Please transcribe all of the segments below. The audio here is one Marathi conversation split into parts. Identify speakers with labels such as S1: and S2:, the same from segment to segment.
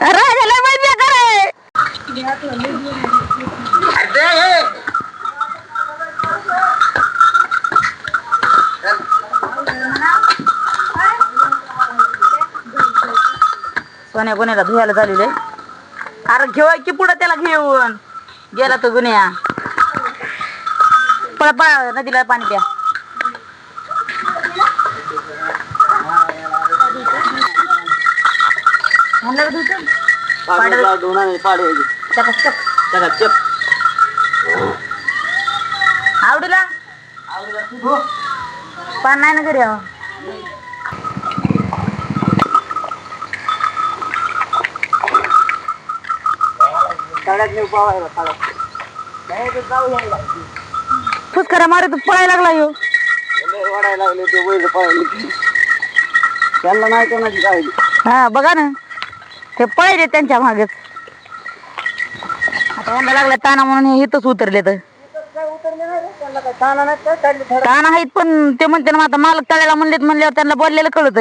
S1: राजाला माहिती आहे. रे सोन्या गुन्ह्याला धुयाला झालेलं. अरे घेऊ की पुढं त्याला घेऊन. गेला तो गुन्ह्या. पळ पळ नदीला पाणी द्या म्हणलं का धुतं? पाडं- चकाचक. आवडीला? पान नाही ना घरी अहो. फुसकरा मारे तू पळायला लागला यो.
S2: त्यांना नाही कोणाची काळजी.
S1: हा बघा ना. ते पळायले त्यांच्या मागेच. आता यांना लागला ताना म्हणून हे इथंच उतरले तर. ताना आहेत पण ते म्हणते ना आता मालक तळ्याला म्हणलेत म्हणल्यावर त्यांना बोललेलं कळत.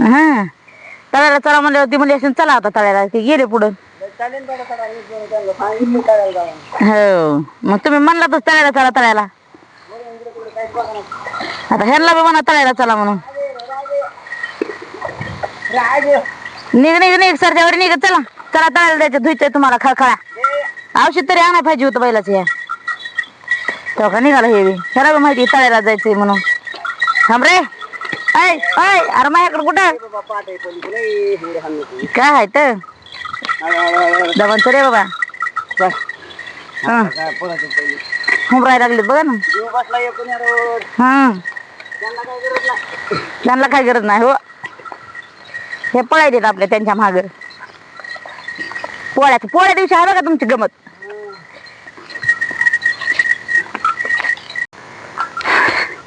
S1: हा. तळ्याला चला म्हणल्यावर ती म्हणली असेल चला आता तळ्याला ते गेले पुढं. हो. मग तुम्ही म्हणला तर तळ्याला चला तळ्याला. आता ह्यांना बी म्हणा तळ्याला चला म्हणून. निघ निघ निघ सरच्यावर निघ. चला चला तळायला द्यायचं धुयचंय तुम्हाला खळखळा औषध तरी आणाय पाहिजे होतं बैलाचं या तेव्हा का निघाला हे बी. ह्याला बी माहिती तळायला जायचंय म्हणून. थांब रे. ऐ ऐ अरे माझ्याकडे कुठं? काय आहे तर दबानचं रे बाबा. हा. हुंबरायला लागले बघा ना. हा. त्यांना काय गरज नाही हो. हे पळायलेत आपल्या त्यांच्या माग. पोळ्यात पोळ्या दिवशी आहे बघा तुमची गमत.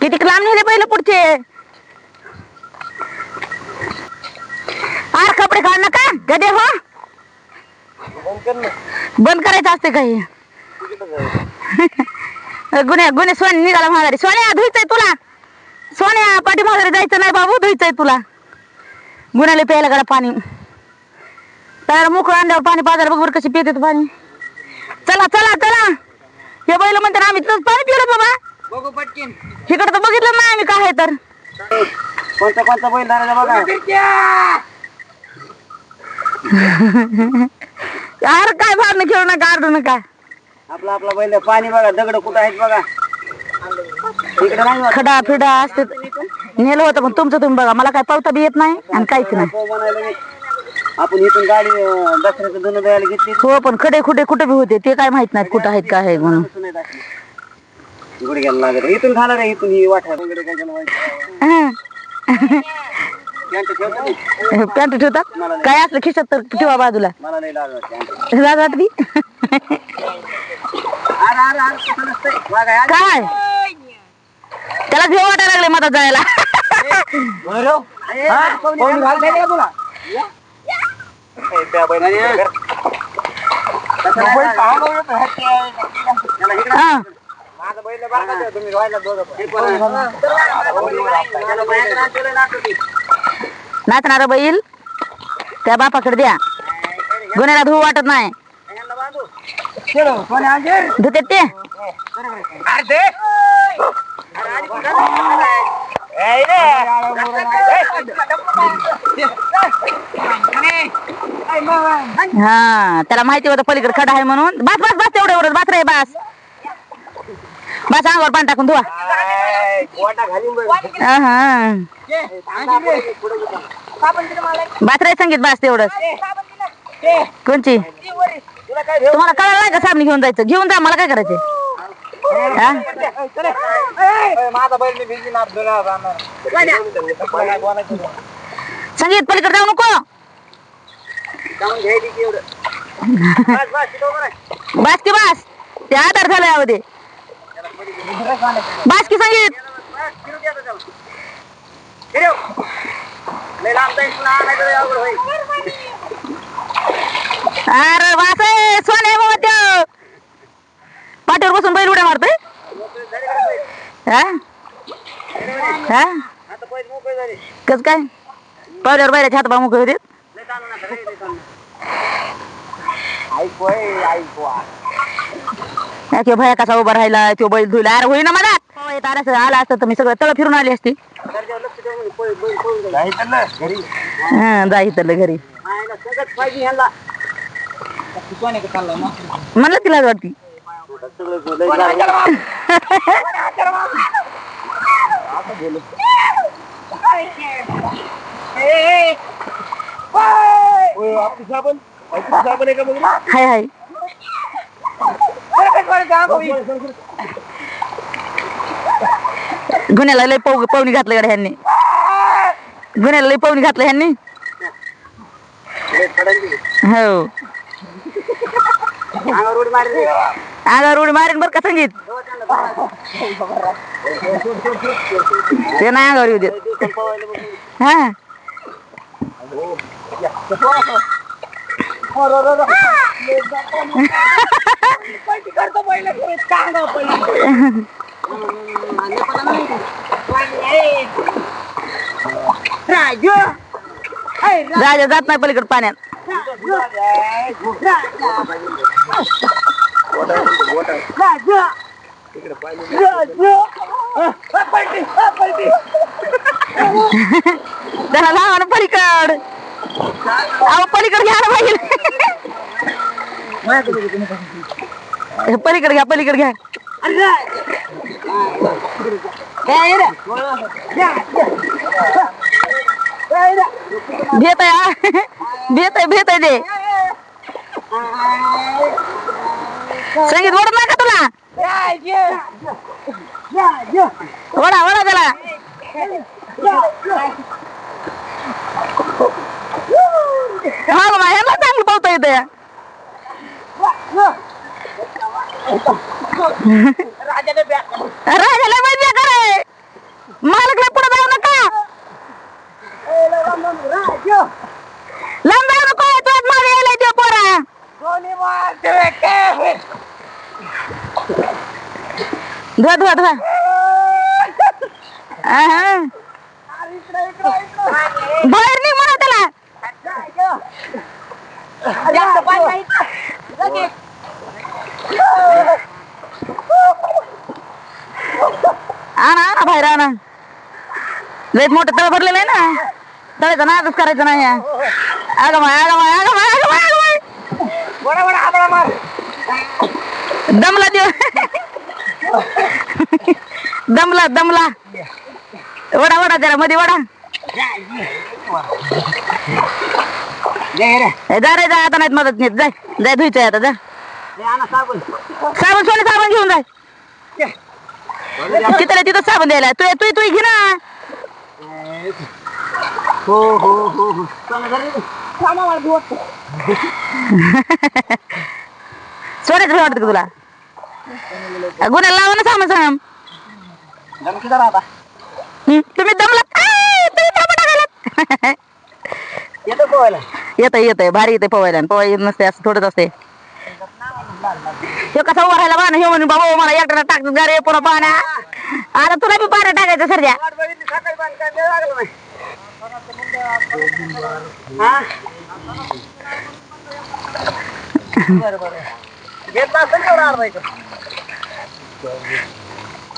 S1: किती लांब नेले पहिले पुढचे? आर कपडे काढ नका. गदे हो. बंद करायचं असते काही. गुन्हे गुन्हे सोन निघाला माघारी. सोन्या धुयचंय तुला. सोन्या पाठी माघारी जायचं नाही बाबू धुयचंय तुला. गुन्ह्याला प्यायला गडा पाणी. त्याला मोकळं आणल्यावर पाणी पाजायला बघ बरं कशी पिते पाणी. चला चला चला. हे बैल म्हणते आम्ही तिथंच पाणी पिलं बाबा.
S2: बघू पटकीन.
S1: इकडं तर बघितलं नाही आम्ही काय आहे तर.
S2: कोणता कोणता बैल धरायचा बघा.
S1: अरे काय भारणं खेळू नका आरडू नका.
S2: आपला आपला बैल पाणी बघा दगड कुठं आहेत बघा. इकडे नाही.
S1: खडा फिडा असते नेलं होतं पण तुमचं तुम्ही बघा मला काय पावता बी येत नाही आणि काहीच नाही
S2: म्हणायला नाही. आपण इथून गाडी अं, दसऱ्याचं धुणं द्यायला घेतली
S1: हो पण खडे खुटे कुठे बी होते ते काय माहीत नाहीत कुठं आहेत काय आहे म्हणून
S2: तसं नाही दाखली. गुडघ्याला लागत इथून खाणार आहे इथून ही वाटा वगैरे काय त्याला व्हायचं. त्यांचं ठेवतो मी.
S1: पॅन्ट ठेवतात काय असलं खिशात तर ठेवा बाजूला
S2: मला नाही लागत त्यांचं.
S1: लाज वाटली
S2: अरे, अरे, अरे, तसं नसतंय. बघा, अरे.
S1: काय त्याला भेव वाटायला लागले मधात जायला
S2: हा?
S1: हा.
S2: हे आहे.
S1: नाचणार बैल त्या बापाकडे द्या गुन्ह्याला धुवू वाटत नाही
S2: यांना बांधू. चलो, कोणी आणले?
S1: धुते ते हा त्याला माहिती होतं पलीकडे खडा आहे म्हणून. बस बस बस तेवढं एवढं बस रे बस. बस अंगावर पाणी टाकून धुवा. हा हा. बस रे संगीत बस तेवढंच. कोणची? तुम्हाला कळलं नाही का साबणी घेऊन जायचं? घेऊन जा मला काय करायचं हा?
S2: माझा बैल मी भिजी नाप धुणार
S1: संगीत पलीकडे जाऊ नको.
S2: बास की बास. बस,
S1: ते आधार झालं यामध्ये बास की संगीत. अरे वास आहे, सोने बाबा पाठीवर बसून बैल उड्या मारतोय?
S2: मोकळी?
S1: हा? हा?
S2: मोकळे
S1: कस काय? पावल्यावर बाहेरच्या हात मुख होते. तो भया कसा उभा राहिला तो बैल धुला. अरे होईना मला. आला असं- आला असतं तर मी सगळं तळ फिरून आली असती. हा जा इथलं घरी. म्हणलं तिला वाटती.
S2: हाय
S1: हाय गुन्ह्याला लय पाऊ पाहुणी घातलं गाड्या ह्यांनी. गुन्ह्याला लय पाहुणी घातलं ह्यांनी. हो.
S2: अंगावर उडी
S1: मारेन बरं का संगीत? ते नाही अंगावर येऊ देत. हा. राजा. जात नाही पलीकडे पाण्यात. त्याला लावा ना पलीकड. अहो पलीकड घ्या ना पाहिजे पलीकड घ्या पलीकड घ्या. भेट आहे भेट आहे भेट आहे ते संगीत ओढत नाही का तुला? ओढा ओढा त्याला हा बाबा ह्याला चांगलं पावता येते राजाला माहिती करे मालकला पुढे जाऊ नका. लांब जाऊ नको तुझ्यात मागे यायला ते पोरा. धुवा धुवा धुवा. बाहेर नाही म्हणा त्याला. आणा आणा बाहेर आणा. लयच मोठं तळ भरलेलं आहे ना. तळाचा नादच करायचं नाही आगा माय आगा माय आगा माय आगा माय आगा माय
S2: वडा वडा आबळा मार.
S1: दमला देव. दमला दमला. वडा वडा जरा मध्ये वडा. जा रे जा आता नाहीत मदत नेत जाय जाय धुयचंय आता जा.
S2: साबण
S1: सोने साबण घेऊन जाय. तिथं तिथं साबण द्यायला. तू तू तू घे ना.
S2: हो हो हो हो. बी वाटतं.
S1: का तुला? गुन्हा लावा ना
S2: किती राहता
S1: तुम्ही दमला आय, तुम्ही दम टाकायला
S2: येतो पोहायला
S1: येतंय येतंय. भारी येते पवायला. आणि येत नसते असं थोडंच असते. हे कसा उभा राहिला बाण हे म्हणून बाबा मला एकट्याला टाकतो जा रे पुन्हा पाण्या आता तुला बी पाण्या टाकायचं सर द्या
S2: वाट बघितली सकाळी पण काय वेळ लागला नाही हा? बरं बरं. घेतला असेल तेवढा अर्धा एकर.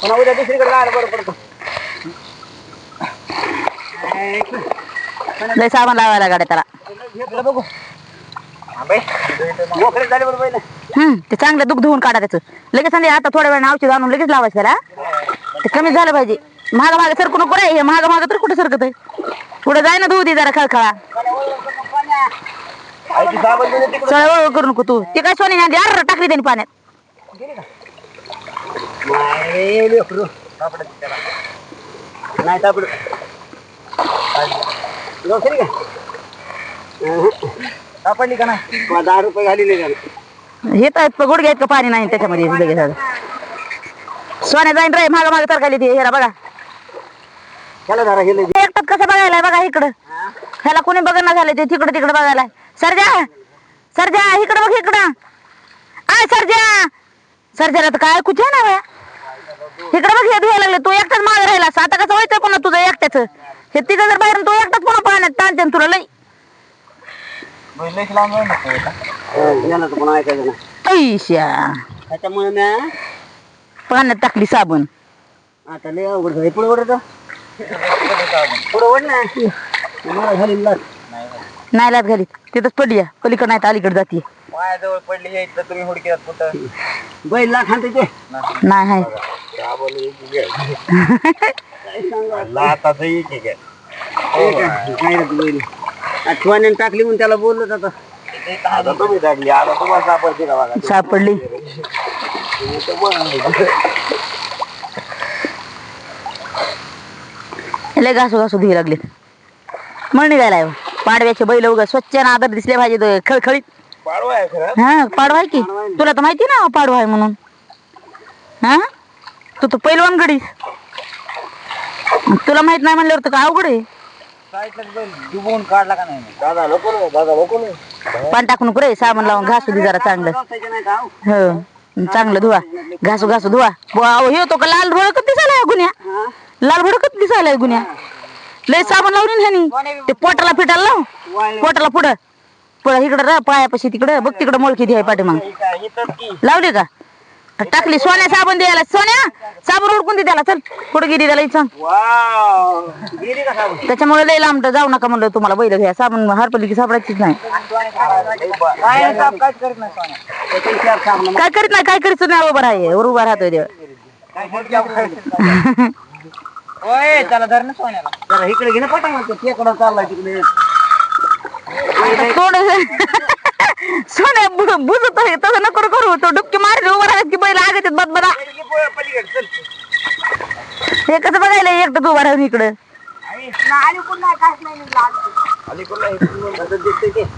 S2: पुन्हा उद्या दुसरीकडे जायला बरं पडतं.
S1: लय साबण लावायला गाड्या त्याला.
S2: घेतलं बघू. मोकळे झाले बरोबर पहिले.
S1: हम्म ते चांगलं दुःख धुवून काढा त्याचं. लगेच संध्या आता थोड्या वेळाने औषध आणून लगेच लावायचं त्याला. ते कमी झालं पाहिजे. माग माग सरकू नको रे. हे माग माग तर कुठे सरकत आहे पुढे जाय ना धुऊ दे जरा खळखळा. सळ करू नको तू. ते काय सोने अर्र टाकली त्यांनी पाण्यात.
S2: नाही सापडत. ग्रोसरी का. सापडली का नाही? मला दहा रुपये घाली नाही
S1: हे तर गुड घ्यायचं पाणी नाही त्याच्यामध्ये? लगेच आता. सोन्या जाईन रे माग माग तरकाली ते हेरा बघा.
S2: त्याला गेले
S1: एकटात कसं बघायला बघा इकडं. ह्याला कोणी बघणार झालं ते तिकडं तिकडं बघायला सरजा! सरजा इकडं बघ इकडं. आय सरजा! सरजाला तर काय कुठे ना? इकडं बघ हे धुवायला लागले. तू एकटाच मागे राहिला आता कसं व्हायचं पुन्हा तुझं एकट्याच? हे तिघं जर बाहेर तू एकटाच पुन्हा पाण्यात ताणते तुला लई
S2: बैल लांब याला तर पण ऐकायचं ना
S1: ऐश्या
S2: त्याच्यामुळे ना
S1: पाण्यात टाकली साबण.
S2: आता लय अवघड झाली पुढे ओढ पुढे ओढ ना. मला झाली लाच
S1: नाही लात घालीत. तिथंच पडली आहे. पलीकडे नाही तर अलीकडे जाते
S2: माझ्याजवळ पडली हे इथं तुम्ही हुडक्यात कुठं? बैल लाख आणते ते.
S1: नाही आहे.
S2: आठवणी टाकली म्हणून त्याला बोललो आता. आता तुम्ही टाकली. आता तुम्हाला सापडते का बघा?
S1: सापडली. लय घासू घासू धुई लागले मळ निघायला पाडव्याचे बैल उगा स्वच्छ ना आदर दिसले पाहिजे खळखळीत.
S2: पाडवा आहे खरं.
S1: हा पाडवा आहे की? तुला तर माहिती ना पाडवा आहे म्हणून. हा? तू तर पैलवान गडी. तुला माहीत नाही म्हणल्यावर तर काय अवघड आहे?
S2: डुबवून काढला का नाही? दादा नको नाही दादा नको नाही
S1: पाणी टाकून रे साबण लावून घासू दे जरा चांगलं. हो चांगलं धुवा. घासू घासू धुवा. हे तो का लाल भडकत दिसायला गुन्ह्या? लाल भडकत दिसायला गुन्ह्या. लय साबण लावून ह्यानी. ते पोटाला फिटायला लाव. पोटाला पुढं. पुढं इकडं रा पायापाशी तिकडं. बघ तिकडं मोळकी दी आहे पाठीमाग. लावली का. टाकली सोन्या साबण द्यायला. सोन्या साबण उडकून दे त्याला. चल पुढे गेली त्याला इथं?
S2: वाव. गेली का साबण?
S1: त्याच्यामुळे लय लांब जाऊ नका म्हणलं तुम्हाला बैल घ्या. साबण हरपली की सापडायचीच नाही.
S2: काय करत नाही.
S1: काय करीत नाही उभा राहाय उभा राहतोय देव.
S2: ओय त्याला धर ना सोन्याला. जरा इकडे घे ना पटा मग तिकडे चाललाय तिकडे.
S1: थोड सोन्या बु- बुजत आहे तसं नको करू. तो डुबकी मारली उभा राहत की बैल आगत बद बदा हे कसं बघायला एकटं उभा राहून इकडं.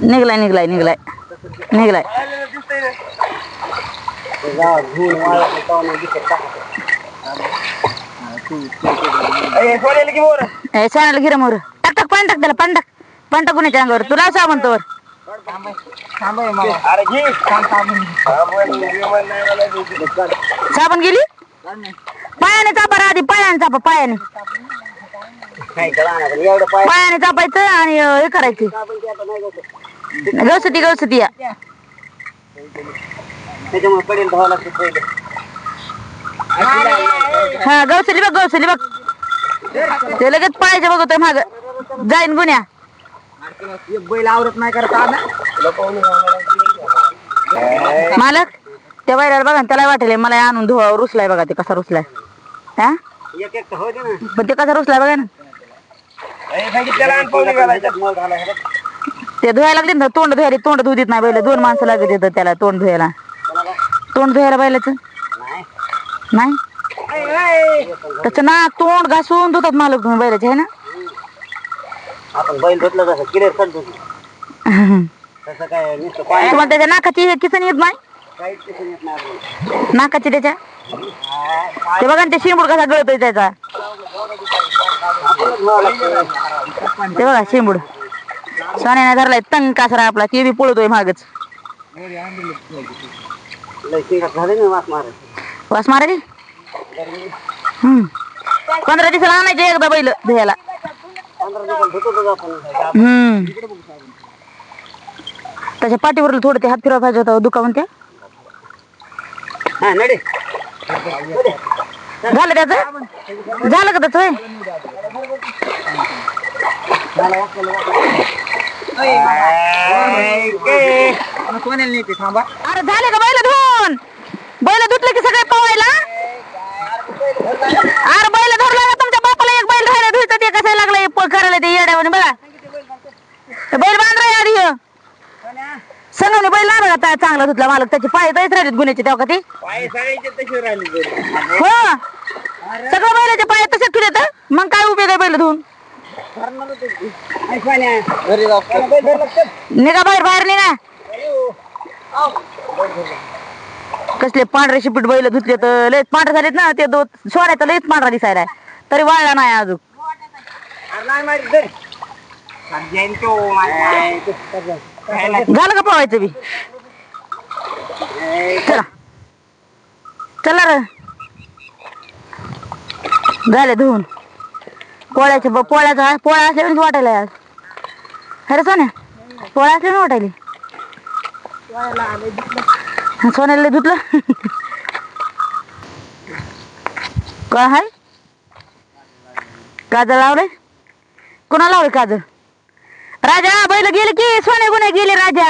S1: निघलाय निघलाय निघलाय. निघलाय. ए सोन्याला गिर मोर. टाक टाक पाणी टाक त्याला पाणी टाक. पाणी टाकून याच्या अंगावर. तुला असं म्हणतो वर
S2: अरे घे.
S1: साबण गेली? पायाने चापा आधी पायाने चापा पायाने. पायाने चापायचं आणि हे करायचं. गवसती गवसती या.
S2: त्याच्यामुळे पडेल धावा लागते पहिले.
S1: हा गवसली बघ गवसली बघ. ते लगेच पायाचे बघतोय माग. जाईन गुन्ह्या.
S2: एक बैल आवरत नाही करत
S1: मालक त्या बैलाला बघा ना, त्याला वाटेल मला हे आणून धुवा रुसलाय बघा ते कसा रुसलाय. हा?
S2: एक एक ना
S1: पण ते कसा रुसलाय बघा ना. ते धुवायला लागले ना तोंड धुवायला तोंड धुऊ देत नाही बैल दोन माणसं लागत येतात त्याला तोंड धुवायला. तोंड धुवायला बैलाचं नाही? त्याचं ना तोंड घासून धुतात मालक तुम्ही बैलाचे आहे ना?
S2: आपण बैल धुतलं तसं क्लिअर करतो तसं काय नुसतं पाय
S1: तुम्हाला त्याच्या नाकाची हे किसन येत नाही?
S2: काहीच दिसून येत नाही आपल्याला.
S1: नाकाची त्याच्या? ते बघा ना ते शिंबूड कसा गळतोय त्याचा.
S2: लागतं.
S1: ते बघा शिंबूड. सोन्याने धरलाय तंग कासरा आपला ते बी पळतोय मागच.
S2: लय झाले ना वास
S1: मारायची? हम्म. पंधरा दिवसाला आणायचे एकदा बैल धुयाला. हम्म. त्याच्या पाठीवर थोडं ते हात फिरवा पाहिजे होता
S2: हा नडे.
S1: झालं त्याच? झालं का त्याच अरे झाले का बैल धुवून? बैल धुतले की सगळे पवायला? अरे बैल धरला ना तुमच्या बापाला एक बैल राहिला धुत ते कसं लागलं करायला ते येड्यावर बघा. बैल बांधराय आधी. संगवणे बैल बघा ता- चांगला धुतला मालक. त्याचे पाय तरीच राहिलेत गुन्ह्याचे तेव्हा का ते? हो. सगळं बैलाचे पाय तसेच ठेवले मग काय उपयोग आहे बैल धुवून?
S2: तर.
S1: निघा बाहेर बाहेर निघा. कसले पांढरे शिपीट बैल धुतले तर लयच पांढरे झालेत ना ते दो सोन्याचा लयच पांढरा दिसायला तरी वाळला नाही अजून. झालं का पवायचं बी? चला. चला रे. झाले धुवून. पोळ्याचे पोळ्याचा पोळ्या असल्यावर वाटायला आज. अरे सोन्या? पोळ्या असल्यावर वाटायली. सोन्याला धुतलं. काय हाय? काजळ लावले कोणा लावले काजळ? राजा बैल गेले की सोने गुन्हे गेले राजा.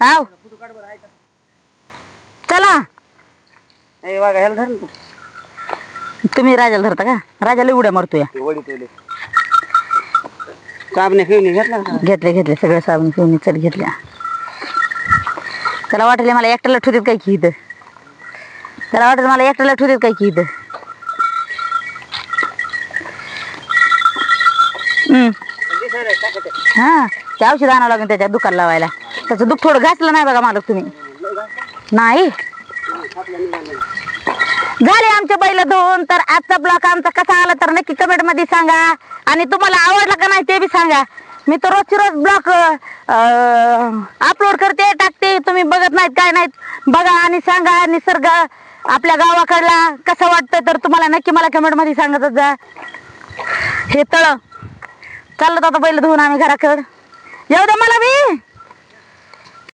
S1: हाव. चला. तुम्ही राजाला धरता का? राजाला उड्या मारतोय.
S2: ते वडी तुले साबणे खेळून घेतला का?
S1: घेतले घेतले. सगळे साबण पिऊन चल घेतल्या. त्याला वाटले मला एकट्याला ठुरीत काय की इथं? त्याला वाटलं मला एकट्याला ठुरीत काय की इथं? हम्म. हा ते औषध आणावं लागेल त्याच्या दुकान लावायला. त्याचं दुःख थोडं घासलं नाही बघा मालक तुम्ही. नाही. झाले आमच्या बैल धुवून तर आजचा ब्लॉक आमचा कसा आला तर नक्की कमेंटमध्ये सांगा. आणि तुम्हाला आवडला का नाही ते बी सांगा. मी तर रोजची रोज ब्लॉग अपलोड करते टाकते. तुम्ही बघत नाहीत काय नाहीत. बघा आणि सांगा निसर्ग आपल्या गावाकडला कसं वाटतं तर तुम्हाला नक्की मला कमेंटमध्ये सांगतच जा. हे तळ. चाललं आता बैल धुवून आम्ही घराकड. येऊ द्या मला मी.